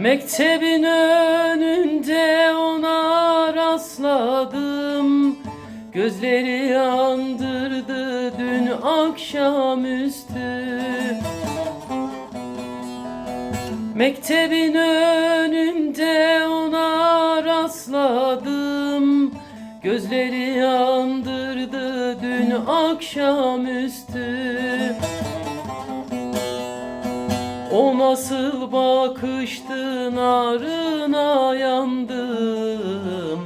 Mektebin önünde ona rastladım. Gözleri yandırdı dün akşamüstü. Mektebin önünde ona rastladım. Gözleri yandırdı dün akşamüstü O nasıl bakıştı narına yandım.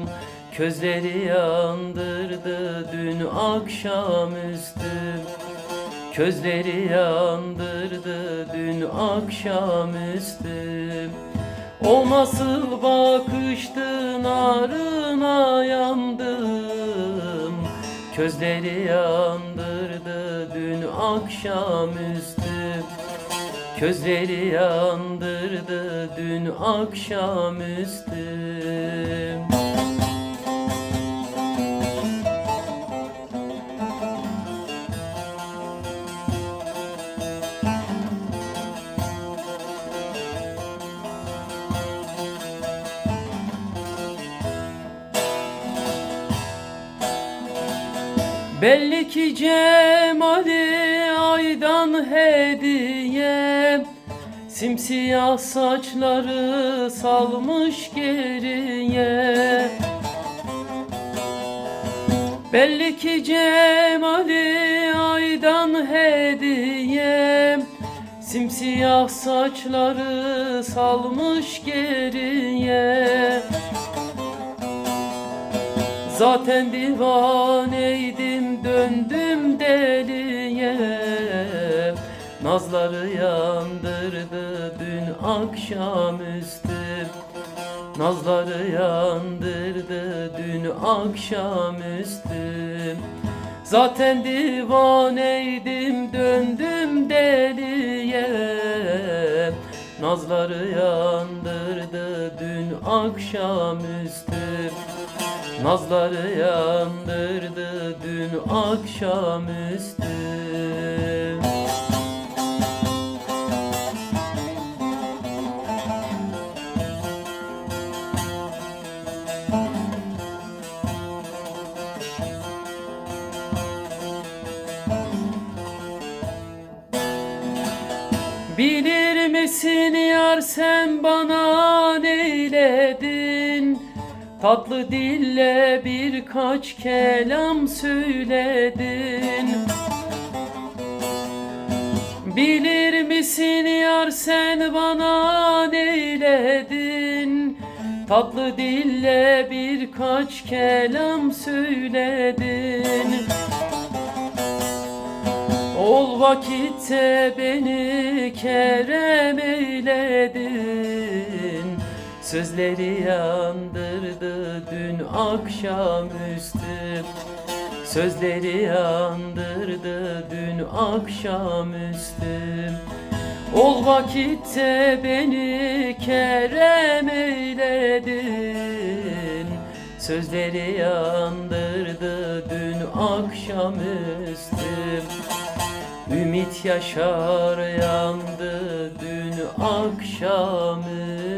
Közleri yandırdı dün akşamüstü. Közleri yandırdı dün akşamüstü. O nasıl bakıştı narına yandım. Közleri yandırdı dün akşamüstü Közleri yandırdı dün akşamüstü Belli ki cemali aydan hediye. Simsiyah saçları salmış geriye. Belli ki cemali aydan hediye. Simsiyah saçları salmış geriye. Zaten divaneydim döndüm deliye Nazları yandırdı dün akşamüstü. Nazları yandırdı dün akşamüstü. Zaten divaneydim döndüm deliye. Nazları yandırdı dün akşamüstü. Nazları yandırdı dün akşamüstü Bilir misin yar sen bana neyledin Tatlı dille birkaç kelam söyledin. Bilir misin yar sen bana neyledin Tatlı dille birkaç kelam söyledin Ol vakitte beni kerem eyledin. Sözleri yandırdı dün akşamüstü Sözleri yandırdı dün akşamüstü Ol vakitte beni kerem eyledin. Sözleri yandırdı dün akşamüstü Ümit yaşar yandı dün akşamüstü